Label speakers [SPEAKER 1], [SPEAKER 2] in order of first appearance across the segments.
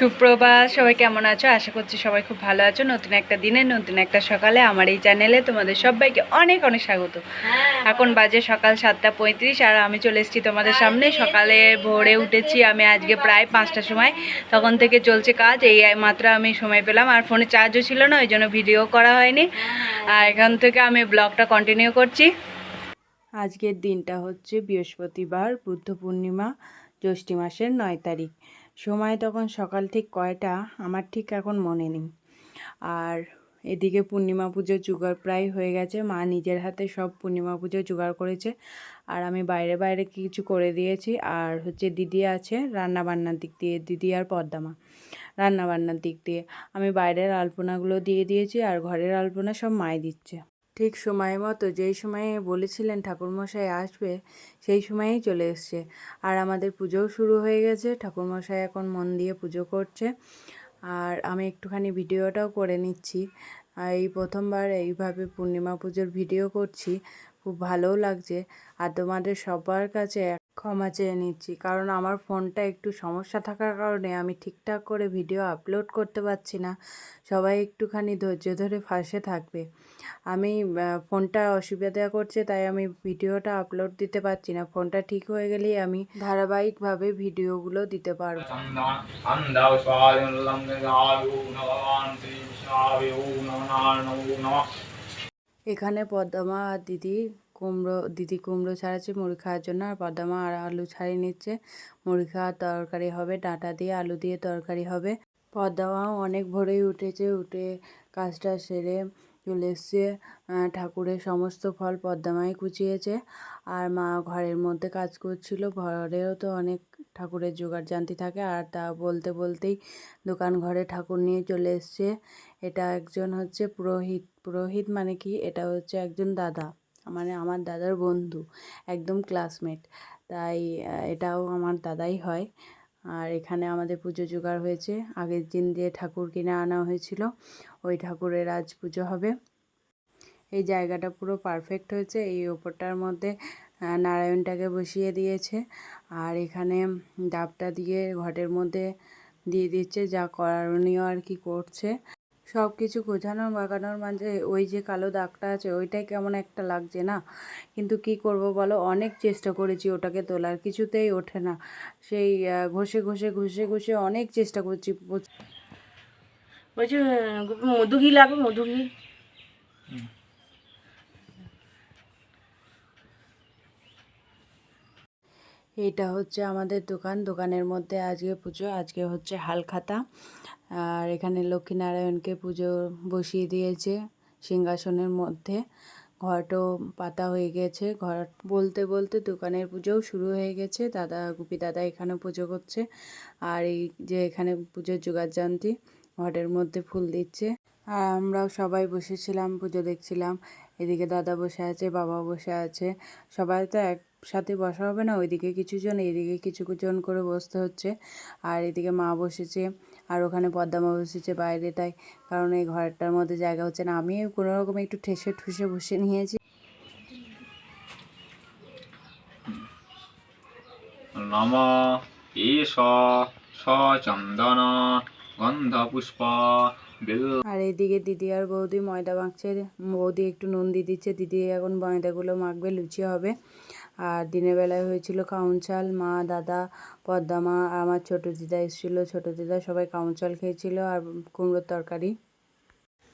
[SPEAKER 1] সুপ্রভাত। সবাই কেমন আছো? আশা করছি সবাই খুব ভালো আছো। নতুন একটা দিনে নতুন একটা সকালে আমার এই চ্যানেলে তোমাদের সবাইকে অনেক অনেক স্বাগত। এখন বাজে সকাল সাতটা পঁয়ত্রিশ আর আমি চলে এসেছি তোমাদের সামনে। সকালে ভোরে উঠেছি আমি আজকে প্রায় পাঁচটার সময়। তখন থেকে চলছে কাজ এই মাত্র আমি সময় পেলাম। আর ফোনে চার্জও ছিল না ওই জন্য ভিডিও করা হয়নি। আর এখান থেকে আমি ব্লগটা কন্টিনিউ করছি। আজকের দিনটা হচ্ছে বৃহস্পতিবার বুদ্ধ পূর্ণিমা জ্যৈষ্ঠী মাসের নয় তারিখ। সময় তখন সকাল ঠিক কয়টা? আমার ঠিক এখন মনে নেই। আর এদিকে পূর্ণিমা পুজোর জোগাড় প্রায় হয়ে গেছে। মা নিজের হাতে সব পূর্ণিমা পুজো জোগাড় করেছে। আর আমি বাইরে বাইরে কিছু করে দিয়েছি। আর হচ্ছে দিদি আছে রান্না বান্নার দিক দিয়ে, দিদি আর পদ্মামা রান্না বান্নার দিক দিয়ে। আমি বাইরের আলপনাগুলো দিয়ে দিয়েছি আর ঘরের আলপনা সব মাই দিচ্ছে। ঠিক সময় মতো যেই সময়ে বলেছিলেন ঠাকুরমশাই আসবে, সেই সময়েই চলে এসছে। আর আমাদের পুজোও শুরু হয়ে গেছে, ঠাকুরমশাই এখন মন দিয়ে পুজো করছে। আর আমি একটুখানি ভিডিওটাও করে নিচ্ছি। এই প্রথমবার এইভাবে পূর্ণিমা পুজোর ভিডিও করছি, খুব ভালোও লাগছে। আর তোমাদের সবার কাছে ক্ষমা চেয়ে নিচ্ছি। কারণ আমার ফোনটা একটু সমস্যা থাকার কারণে আমি ঠিকঠাক করে ভিডিও আপলোড করতে পারছি না। সবাই একটুখানি ধৈর্য ধরে ফাঁসে থাকবে। আমি ফোনটা অসুবিধা করছে, তাই আমি ভিডিওটা আপলোড দিতে পারছি না। ফোনটা ঠিক হয়ে গেলেই আমি ধারাবাহিকভাবে ভিডিওগুলো দিতে পারব। এখানে পদ্মা দিদি কুমড়ো, দিদি কুমড়ো ছাড়াচ্ছে, মুড়ি খাওয়ার জন্য, আর পদ্মা আর আলু ছাড়িয়ে নিচ্ছে। মুড়ি খাওয়ার তরকারি হবে, ডাঁটা দিয়ে আলু দিয়ে তরকারি হবে। পদ্মামাও অনেক ভোরেই উঠেছে, উঠে কাজটা সেরে চলে এসছে ঠাকুরের সমস্ত ফল পদ্মামাই কুচিয়েছে। আর মা ঘরের মধ্যে কাজ করছিল, ঘরেও তো অনেক ঠাকুরের জোগাড় জানতে থাকে, আর তা বলতে বলতেই দোকান ঘরে ঠাকুর নিয়ে চলে এসছে। এটা একজন হচ্ছে পুরোহিত পুরোহিত মানে কি? এটা হচ্ছে একজন দাদা। মানে আমার দাদার বন্ধু, একদম ক্লাসমেট তাই এটাও আমার দাদাই হয়। আর এখানে আমাদের পুজো জোগাড় হয়েছে। আগের দিন যে ঠাকুর কিনে আনা হয়েছিল। ওই ঠাকুরের আজ পুজো হবে। এই জায়গাটা পুরো পারফেক্ট হয়েছে। এই ওপরটার মধ্যে নারায়ণটাকে বসিয়ে দিয়েছে। আর এখানে ডাবটা দিয়ে ঘটের মধ্যে দিয়ে দিচ্ছে, যা করণীয় আর কি করছে। সব কিছু গোছানোর বাগানোর মাঝে ওই যে কালো দাগটা আছে ওইটাই কেমন একটা লাগছে না? কিন্তু কি করব বলো? অনেক চেষ্টা করেছি ওটাকে তোলার কিছুতেই ওঠে না। সেই ঘষে ঘষে ঘষে ঘষে অনেক চেষ্টা করছি
[SPEAKER 2] বলছি মধু ঘি লাগবে মধু ঘি।
[SPEAKER 1] এটা হচ্ছে আমাদের দোকান দোকানের মধ্যে আজকে পুজো আজকে হচ্ছে হালখাতা। আর এখানে লক্ষ্মীনারায়ণকে পুজো বসিয়ে দিয়েছে সিংহাসনের মধ্যে। ঘরটাও পাতা হয়ে গেছে। ঘর বলতে বলতে দোকানের পুজোও শুরু হয়ে গেছে। দাদা, গুপি দাদা এখানে পুজো করছে। আর এই যে এখানে পুজোর জোগাড় জানতি ঘরের মধ্যে ফুল দিচ্ছে। আর আমরাও সবাই বসেছিলাম, পুজো দেখছিলাম। এদিকে দাদা বসে আছে বাবা বসে আছে। সবাই তো একসাথে বসা হবে না, ওইদিকে কিছুজন এইদিকে কিছু জন করে বসতে হচ্ছে। আর এদিকে মা বসেছে। আর ওখানে পদ্মামা বসেছে বাইরেটায় কারণ এই ঘরটার মধ্যে জায়গা হচ্ছে না। আমি কোনো রকম একটু ঠেসে ঠুসে বসে নিয়েছি।
[SPEAKER 3] নম এষ সচন্দন গন্ধপুষ্প বিল।
[SPEAKER 1] আর এইদিকে দিদি আর বৌদি ময়দা মাখছে। বৌদি একটু নুন দিয়ে দিচ্ছে। দিদি এখন ময়দাগুলো মাখবে লুচি হবে। আর দিনের বেলায় হয়েছিল কাউঞ্চাল মা, দাদা, পদ্মা, মা, আমার ছোটো দিদা এসেছিল, ছোটো দিদা সবাই কাউন খেয়েছিলো খেয়েছিল আর কুমড়োর তরকারি।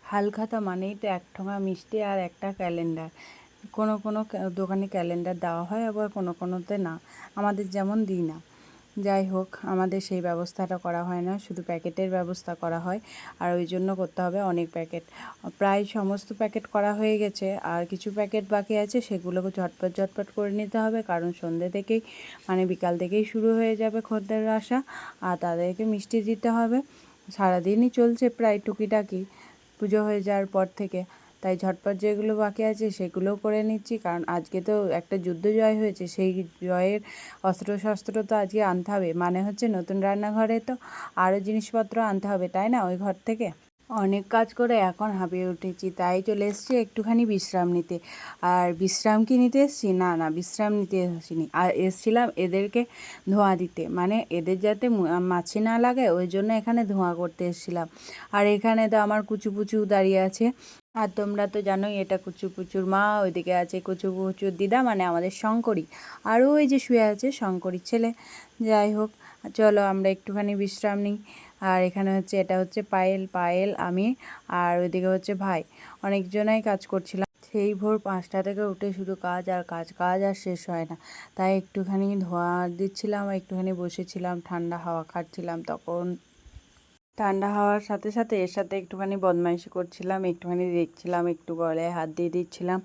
[SPEAKER 1] হালখাতা মানেই তো এক ঠোঙা মিষ্টি আর একটা ক্যালেন্ডার। কোনো কোনো দোকানে ক্যালেন্ডার দেওয়া হয়, আবার কোনো কোনোতে না। আমাদের যেমন দিই না। যাই হোক, আমাদের সেই ব্যবস্থাটা করা হয় না। শুধু প্যাকেটের ব্যবস্থা করা হয়, আর ওই জন্য করতে হবে অনেক প্যাকেট। প্রায় সমস্ত প্যাকেট করা হয়ে গেছে, আর কিছু প্যাকেট বাকি আছে, সেগুলোকে ঝটপট ঝটপট করে নিতে হবে, কারণ সন্ধ্যে থেকেই মানে বিকাল থেকেই শুরু হয়ে যাবে খদ্দের আসা, আর তাদেরকে মিষ্টি দিতে হবে। সারাদিনই চলছে প্রায় টুকিটাকি। পুজো হয়ে যাওয়ার পর থেকে। তাই ঝটপট যেগুলো বাকি আছে সেগুলোও করে নিচ্ছি। কারণ আজকে তো একটা যুদ্ধ জয় হয়েছে, সেই জয়ের অস্ত্রশস্ত্র তো আজকে আনতে হবে। মানে হচ্ছে নতুন রান্নাঘরে তো আরও জিনিসপত্র আনতে হবে, তাই না? ওই ঘর থেকে? অনেক কাজ করে এখন হাঁপিয়ে উঠেছি, তাই চলে এসেছি একটুখানি বিশ্রাম নিতে। আর বিশ্রাম কি নিতে এসেছি? না না, বিশ্রাম নিতে এসেছিনি। আর এসেছিলাম এদেরকে ধোঁয়া দিতে। মানে এদের যাতে মাছি না লাগে, ওই জন্য এখানে ধোঁয়া করতে এসেছিলাম। আর এখানে তো আমার কুচু পুচু দাঁড়িয়ে আছে। আর তোমরা তো জানোই এটা কুচু পুচুর মা, ওইদিকে আছে কুচু পুচুর দিদা মানে আমাদের শঙ্করী। আরও ওই যে শুয়ে আছে শঙ্করীর ছেলে। যাই হোক, চলো আমরা একটুখানি বিশ্রাম নিই। আর এখানে হচ্ছে, এটা হচ্ছে পায়েল পায়েল আমি আর ওইদিকে হচ্ছে ভাই। অনেকজনাই কাজ করছিলাম। সেই ভোর পাঁচটা থেকে উঠে শুধু কাজ আর কাজ কাজ আর শেষ হয় না। তাই একটুখানি ধোঁয়া দিচ্ছিলাম, একটুখানি বসেছিলাম, ঠান্ডা হাওয়া খাচ্ছিলাম, তখন ঠান্ডা হওয়ার সাথে সাথে এর সাথে একটুখানি বদমাইশি করছিলাম, একটুখানি দেখছিলাম, একটু গলায় হাত দিয়ে দিচ্ছিলাম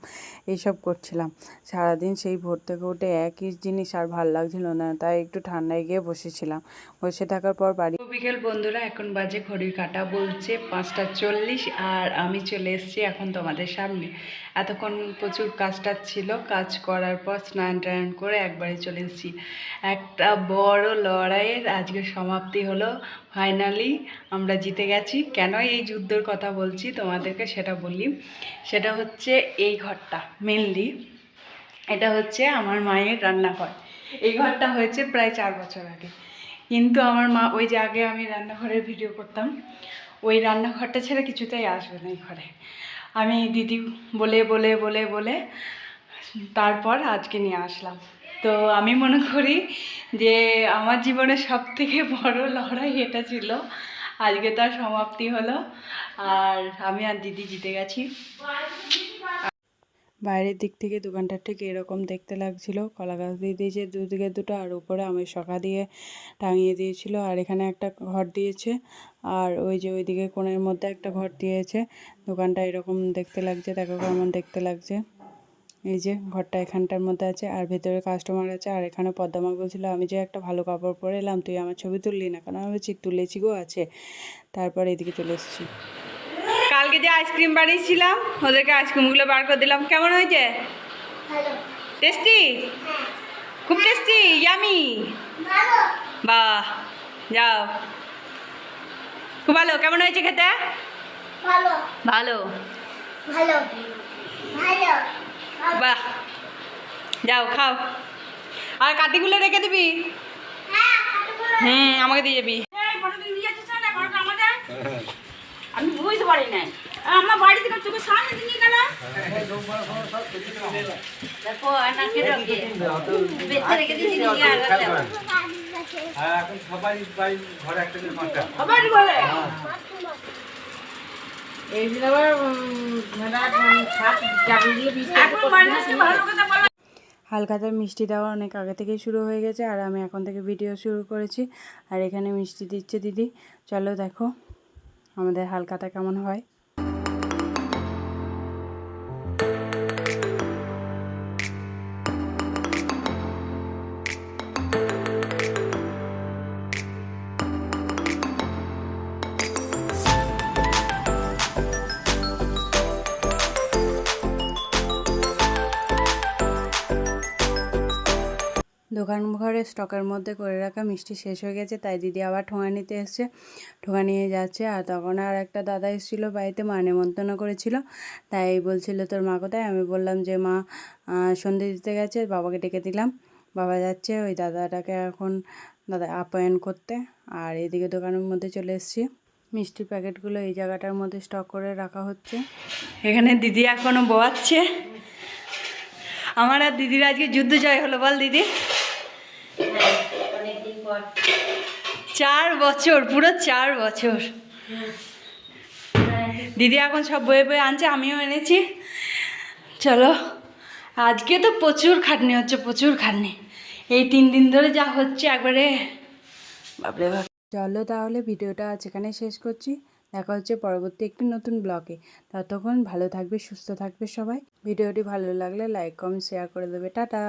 [SPEAKER 1] এইসব করছিলাম। সারাদিন সেই ভোর থেকে উঠে একই জিনিস আর ভালো লাগছিল না, তাই একটু ঠান্ডায় গিয়ে বসেছিলাম। বসে থাকার পর বাড়ি বিকেল বন্ধুরা, এখন বাজে ঘড়ির কাটা বলছে পাঁচটা চল্লিশ আর আমি চলে এসেছি এখন তোমাদের সামনে। এতক্ষণ প্রচুর কাজটা ছিল, কাজ করার পর স্নান টান করে একবারে চলে এসেছি। একটা বড় লড়াইয়ের আজকে সমাপ্তি হলো। ফাইনালি আমরা জিতে গেছি। কেন এই যুদ্ধর কথা বলছি? তোমাদেরকে সেটা বলি। সেটা হচ্ছে এই ঘরটা মেনলি এটা হচ্ছে আমার মায়ের রান্নাঘর। এই ঘরটা হয়েছে প্রায় চার বছর আগে। কিন্তু আমার মা, ওই যে আগে আমি রান্নাঘরের ভিডিও করতাম, ওই রান্নাঘরটা ছেড়ে কিছুতেই আসবে না এই ঘরে। আমি দিদি বলে বলে বলে বলে, তারপর আজকে নিয়ে আসলাম। তো আমি মনে করি যে আমার জীবনের সব থেকে বড় লড়াই এটা ছিল। আজকে তার সমাপ্তি হলো। আর আমি আর দিদি জিতে গেছি। বাইরের দিক থেকে দোকানটা ঠিক এরকম দেখতে লাগছিল। কলা গাছ দিয়ে দিয়েছে দুদিকে দুটো আর উপরে আমের শখা দিয়ে টাঙিয়ে দিয়েছিল। আর এখানে একটা ঘর দিয়েছে। আর ওই যে ওইদিকে কোণের মধ্যে একটা ঘর দিয়েছে। দোকানটা এরকম দেখতে লাগছে। দেখো কেমন দেখতে লাগছে। এই যে ঘরটা এখানটার মধ্যে আছে আর ভেতরে কাস্টমার আছে আর এখানে পদ্মামা বলছিল আমি যে একটা ভালো কাপড় পরে এলাম তুই আমার ছবি তুললি না কারণ আমি তুলেছি গো আছে। তারপর এদিকে চলে এসেছি। কালকে যে আইসক্রিম বানিয়েছিলাম ওদেরকে আইসক্রিমগুলো বার করে দিলাম। কেমন হয়েছে? টেস্টি? খুব টেস্টি? ইয়ামি? বাহ যাও। খুব ভালো। কেমন হয়েছে খেতে?
[SPEAKER 4] ভালো।
[SPEAKER 1] ভালো।
[SPEAKER 4] ভালো। ভালো।
[SPEAKER 1] বাহ যাও খাও। আর কাটিগুলো রেখে দিবি?
[SPEAKER 4] হ্যাঁ
[SPEAKER 1] হুম আমাকে দিয়ে যাবি
[SPEAKER 2] আমি বুঝতে পারি নাই। আমার বাড়ি থেকে চোখের সামনে দিয়ে দেখো নাকে রঙে বেঁচে রেখে দিয়েছি নিয়ে আর
[SPEAKER 5] হ্যাঁ এখন সবাই ঘরে একটা করে
[SPEAKER 1] হালকাতার মিষ্টি দেওয়া অনেক আগে থেকে শুরু হয়ে গেছে আর আমি এখন থেকে ভিডিও শুরু করেছি। আর এখানে মিষ্টি দিচ্ছে দিদি। চলো দেখো আমাদের হালখাতা কেমন হয়। দোকান ঘরে স্টকের মধ্যে করে রাখা মিষ্টি শেষ হয়ে গেছে, তাই দিদি আবার ঠোঙা নিতে এসছে। ঠোঙা নিয়ে যাচ্ছে আর তখন আর একটা দাদা এসেছিল বাড়িতে, মা নেমন্তন্ন করেছিল। তাই বলছিল, তোর মা কোথায়? আমি বললাম যে, মা সন্ধে দিতে গেছে, বাবাকে ডেকে দিলাম। বাবা যাচ্ছে, ওই দাদাটাকে এখন, দাদা আপ্যায়ন করতে আর এদিকে দোকানের মধ্যে চলে এসেছি। মিষ্টির প্যাকেটগুলো এই জায়গাটার মধ্যে স্টক করে রাখা হচ্ছে। এখানে দিদি এখনও বোয়াচ্ছে। আমার আর দিদির আজকে যুদ্ধ জয় হলো, বল দিদি। চার বছর পুরো চার বছর। দিদি এখন সব বয়ে বয়ে আনছে আমিও এনেছি। চলো আজকে তো প্রচুর খাটনি হচ্ছে প্রচুর খাটনি। এই তিন দিন ধরে যা হচ্ছে একবারে বাপরে বাপ। চলো তাহলে ভিডিওটা আজ এখানে শেষ করছি। দেখা হচ্ছে পরবর্তী একটি নতুন ব্লগে। ততক্ষণ ভালো থাকবে সুস্থ থাকবে সবাই। ভিডিওটি ভালো লাগলে লাইক কমেন্ট শেয়ার করে দেবে। টাটা।